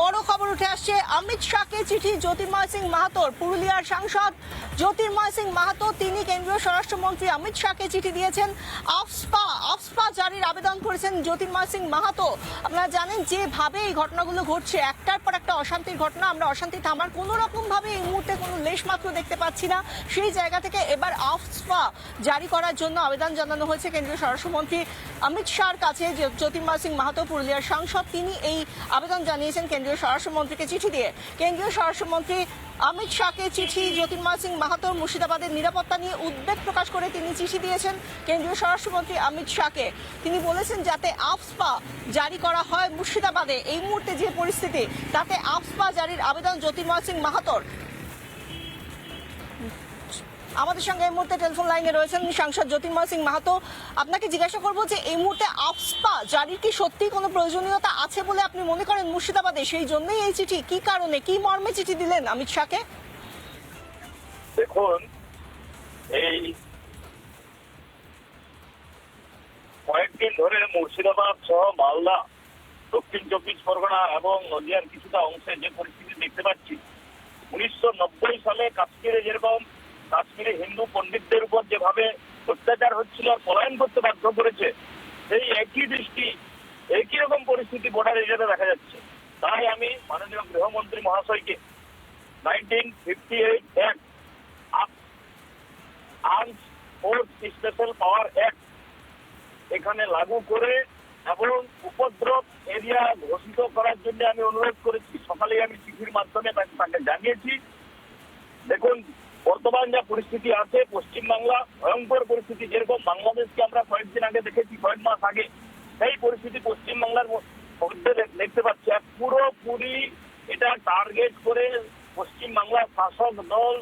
বড় খবর উঠে আসছে। অমিত শাহকে চিঠি জ্যোতির্ময় সিং মাহাতোর পুরুলিয়ার সাংসদ জ্যোতির্ময় সিং মাহাতো, তিনি কেন্দ্রীয় স্বরাষ্ট্রমন্ত্রী অমিত শাহকে চিঠি দিয়েছেন। আফস্পা আফস্পা জারির আবেদন করেছেন জ্যোতির্ময় সিং মাহাতো। আপনারা জানেন, যেভাবে এই ঘটনাগুলো ঘটছে, একটার পর একটা অশান্তির ঘটনা, আমরা অশান্তি থামার কোনো রকম ভাবে এই মুহূর্তে কোনো লেশ মাত্র দেখতে পাচ্ছি না। সেই জায়গা থেকে এবার আফস্পা জারি করার জন্য আবেদন জানানো হয়েছে কেন্দ্রীয় স্বরাষ্ট্রমন্ত্রী অমিত শাহর কাছে। জ্যোতির্ময় সিং মাহাতো, পুরুলিয়ার সাংসদ, তিনি এই আবেদন জানিয়েছেন কেন্দ্রীয় স্বরাষ্ট্রমন্ত্রীকে চিঠি দিয়ে। কেন্দ্রীয় স্বরাষ্ট্রমন্ত্রী অমিত শাহকে চিঠি জ্যোতির্ময় সিং মাহাতোর মুর্শিদাবাদের নিরাপত্তা নিয়ে উদ্বেগ প্রকাশ করে তিনি চিঠি দিয়েছেন কেন্দ্রীয় স্বরাষ্ট্রমন্ত্রী অমিত শাহকে। তিনি বলেছেন যাতে আফসপা জারি করা হয় মুর্শিদাবাদে, এই মুহূর্তে যে পরিস্থিতি, তাতে আফসপা জারির আবেদন জ্যোতির্ময় সিং মাহাতোর আমাদের সঙ্গে এই মুহূর্তে টেলিফোন লাইনে রয়েছেন সাংসদ জ্যোতির্ময় সিং মাহাতো। আপনাকে জিজ্ঞাসা করব যে এই মুহূর্তে আফসপা জারির কি সত্যি কোনো প্রয়োজনীয়তা আছে বলে আপনি মনে করেন মুর্শিদাবাদে? সেই জন্যই এই চিঠি, কি কারণে, কি মর্মে চিঠি দিলেন অমিত শাহকে? দেখুন, এই কয়েকদিন ধরে মুর্শিদাবাদ সহ মালদা, দক্ষিণ চব্বিশ পরগনা এবং নদিয়ার কিছুটা অংশে যে পরিস্থিতি দেখতে পাচ্ছি, উনিশশো নব্বই সালে কাশ্মীরে যেরকম কাশ্মীরে হিন্দু পণ্ডিতদের উপর যেভাবে অত্যাচার হচ্ছিল আর পলায়ন করতে বাধ্য করেছে, সেই একই দৃষ্টি, একই রকম পরিস্থিতি বর্ডার এরিয়াতে দেখা যাচ্ছে। তাই আমি মাননীয় গৃহমন্ত্রী মহাশয়কে nineteen fifty eight act arms force special power act এখানে লাগু করে এবং উপদ্রব এরিয়া ঘোষিত করার জন্য আমি অনুরোধ করেছি। সকালে আমি চিঠির মাধ্যমে তাকে তাকে জানিয়েছি। দেখুন বর্তমান যা পরিস্থিতি আছে, পশ্চিমবাংলা ভয়ঙ্কর পরিস্থিতি। যেরকম বাংলাদেশকে আমরা কয়েকদিন আগে দেখেছি, কয়েক মাস আগে, সেই পরিস্থিতি পশ্চিমবাংলার মধ্যে দেখতে পাচ্ছি। আর পুরোপুরি এটা টার্গেট করে পশ্চিমবাংলার শাসক দল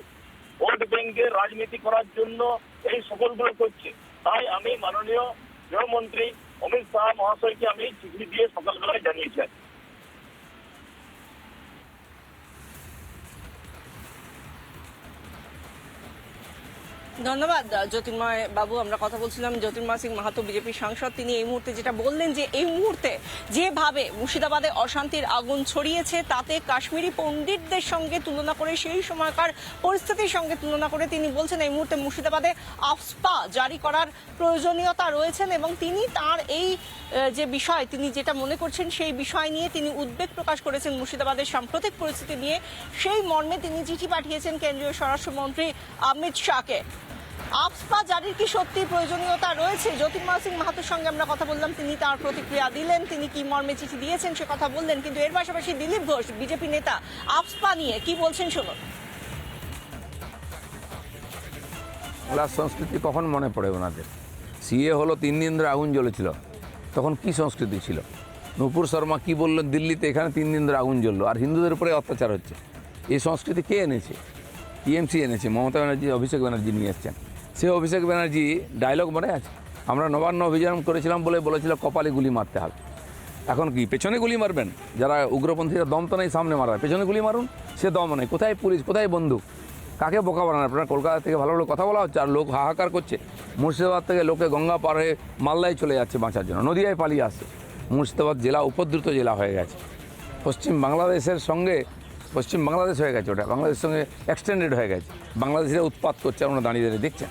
ভোট ব্যাংকের রাজনীতি করার জন্য এই সকলগুলো করছে। তাই আমি মাননীয় গৃহমন্ত্রী অমিত শাহ মহাশয়কে আমি চিঠি দিয়ে সকালবেলায় জানিয়েছি ধন্যবাদ, জ্যোতির্ময় বাবু। আমরা কথা বলছিলাম জ্যোতির্ময় সিং মাহাতো বিজেপির সাংসদ। তিনি এই মুহূর্তে যেটা বললেন যে, এই মুহূর্তে যেভাবে মুর্শিদাবাদে অশান্তির আগুন ছড়িয়েছে, তাতে কাশ্মীরি পণ্ডিতদের সঙ্গে তুলনা করে, সেই সময়কার পরিস্থিতির সঙ্গে তুলনা করে তিনি বলছেন, এই মুহূর্তে মুর্শিদাবাদে আফস্পা জারি করার প্রয়োজনীয়তা রয়েছেন এবং তিনি তার এই যে বিষয়, তিনি যেটা মনে করছেন, সেই বিষয় নিয়ে তিনি উদ্বেগ প্রকাশ করেছেন মুর্শিদাবাদের সাম্প্রতিক পরিস্থিতি নিয়ে। সেই মর্মে তিনি চিঠি পাঠিয়েছেন কেন্দ্রীয় স্বরাষ্ট্রমন্ত্রী অমিত শাহকে। আফসপা জারির কি সত্যি প্রয়োজনীয়তা রয়েছে? জ্যোতির্ময় সিং মাহাতোর সঙ্গে আমরা কথা বললাম। তিনি তার প্রতিক্রিয়া দিলেন, তিনি কি মর্মে চিঠি দিয়েছেন সে কথা বললেন, কিন্তু এর পাশাপাশি দিলীপ ঘোষ, বিজেপি নেতা আফসপা নিয়ে কি বলছেন শুনুন। বাংলার সংস্কৃতি কখন মনে পড়ে ওনাদের? সিএ হলো তিন দিন ধরে আগুন জ্বলেছিল। তখন কি সংস্কৃতি ছিল? নূপুর শর্মা কি বললেন দিল্লিতে? এখানে তিন দিন ধরে আগুন জ্বললো। আর হিন্দুদের উপরে অত্যাচার হচ্ছে। এই সংস্কৃতি কে এনেছে? টিএমসি এনেছে। মমতা ব্যানার্জি, অভিষেক ব্যানার্জি নিয়ে এসছেন। সে অভিষেক ব্যানার্জি ডায়লগ মনে আছে? আমরা নবান্ন অভিযান করেছিলাম বলে বলেছিল, কপালে গুলি মারতে হবে। এখন কি, পেছনে গুলি মারবেন? যারা উগ্রপন্থীরা দম তো নেই সামনে মারার, পেছনে গুলি মারুন? সে দম নেই। কোথায় পুলিশ, কোথায় বন্দুক? কাকে বোকা বানান? আপনারা কলকাতা থেকে ভালো ভালো কথা বলা হচ্ছে, আর লোক হাহাকার করছে। মুর্শিদাবাদ থেকে লোকে গঙ্গা পার হয়ে মালদায় চলে যাচ্ছে বাঁচার জন্য। নদিয়ায় পালিয়ে আসছে। মুর্শিদাবাদ জেলা, উপদ্রুত জেলা হয়ে গেছে। পশ্চিম বাংলাদেশের সঙ্গে, পশ্চিম বাংলাদেশ হয়ে গেছে ওটা। বাংলাদেশের সঙ্গে এক্সটেন্ডেড হয়ে গেছে। বাংলাদেশিরা উৎপাত করছে আমরা দাঁড়িয়ে দাঁড়িয়ে দেখছেন।